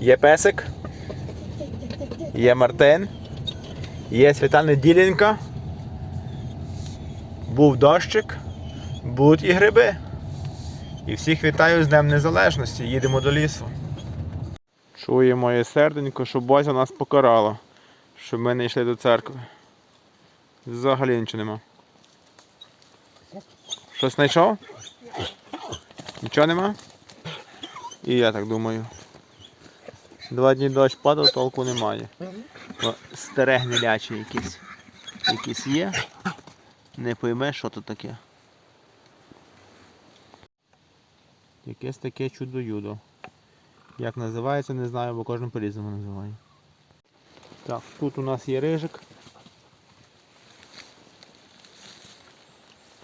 Є песик. Є Мартин. Є Світлана Діленька. Був дощик. Будуть і гриби. І всіх вітаю з Днем Незалежності. Їдемо до лісу. Чує моє серденько, що Бозя нас покарала, щоб ми не йшли до церкви. Взагалі нічого нема. Щось знайшов? Нічого нема? І я так думаю. Два дні дощ падав, толку немає. Старе гниляче якісь. Якісь є. Не пойме, що тут таке. Якесь таке чудо-юдо. Як називається, не знаю, бо кожен по-різному називає. Так, тут у нас є рижик.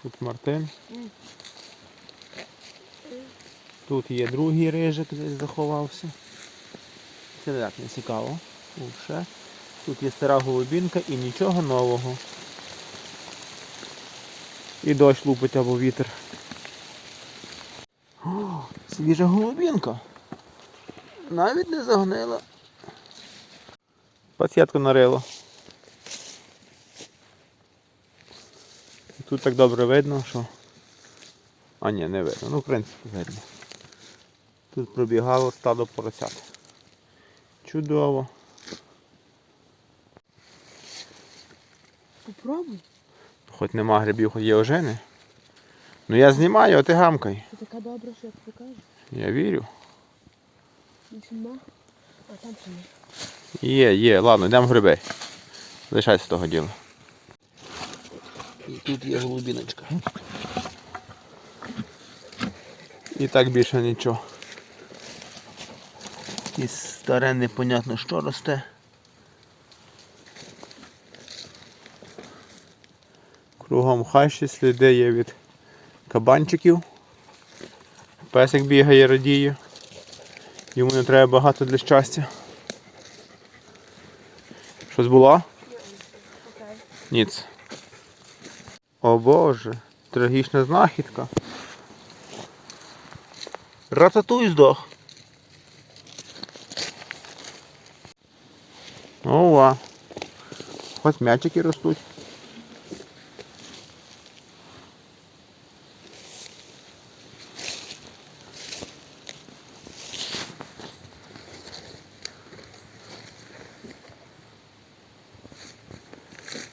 Тут Мартин. Тут є другий рижик, десь заховався. Так не цікаво. Тут. Тут є стара голубінка і нічого нового. І дощ лупить або вітер. О, свіжа голубінка. Навіть не загнила. Пацієтку нарило. Тут так добре видно, що. А ні, не видно. Ну, в принципі, видно. Тут пробігало стадо поросят. Чудово. Попробуй. Хоч нема грибів, хоч є ожини. Ну я знімаю, а ти гамкай. Це така добра, що я тобі кажу. Я вірю. Нема. А там ще є. Є, є, ладно, йдемо в гриби. Лишайся того діла. І тут є голубіночка. І так більше нічого. І старе непонятно що росте. Кругом хащі сліди є від кабанчиків. Песик бігає, радіє. Йому не треба багато для щастя. Щось було? Ніц. О Боже, трагічна знахідка. Рататуй здох. Ова. Хоч м'ячики ростуть.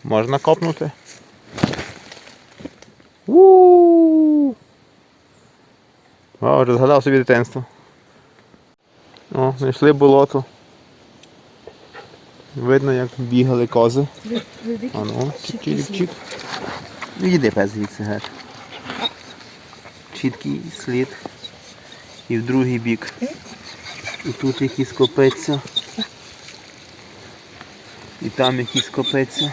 Можна копнути. у вже згадав собі дитинство. О, знайшли болото. Видно, як бігали кози. А ну, чик-чик-чик. Відійди пес звідси геть. Чіткий слід. І в другий бік. І тут якийсь копиться. І там якийсь копиться.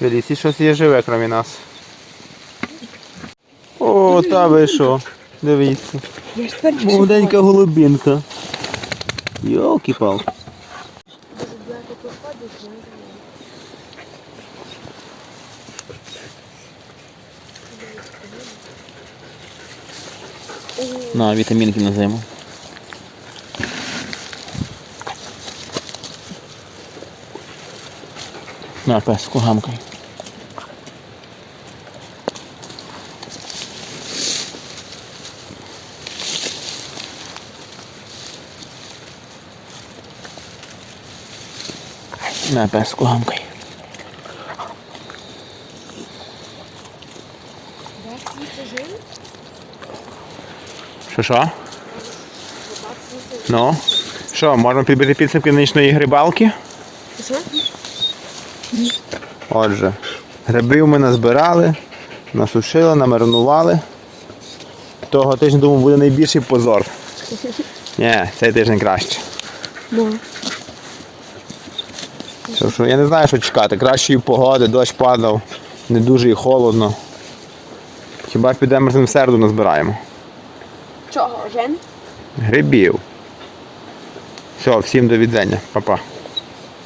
В лісі щось є живе, крім нас. О, та ви що? Дивіться. Молоденька голубінка. Йолки пал На, вітамінки на зиму. На, песку гамкай. На, песку гамкай. Що що? Ну? Що, можемо підбити підсумки нинішньої грибалки? Що? Отже, грибів ми назбирали, насушили, намаринували. Того тижня, думаю, буде найбільший позор. Ні, цей тиждень краще. Ну. Що, що, я не знаю, що чекати. Кращої погоди, дощ падав, не дуже і холодно. Хіба підемо в середу назбираємо? Чого, Жен? Грибів. Все, всім до відзення. Па-па.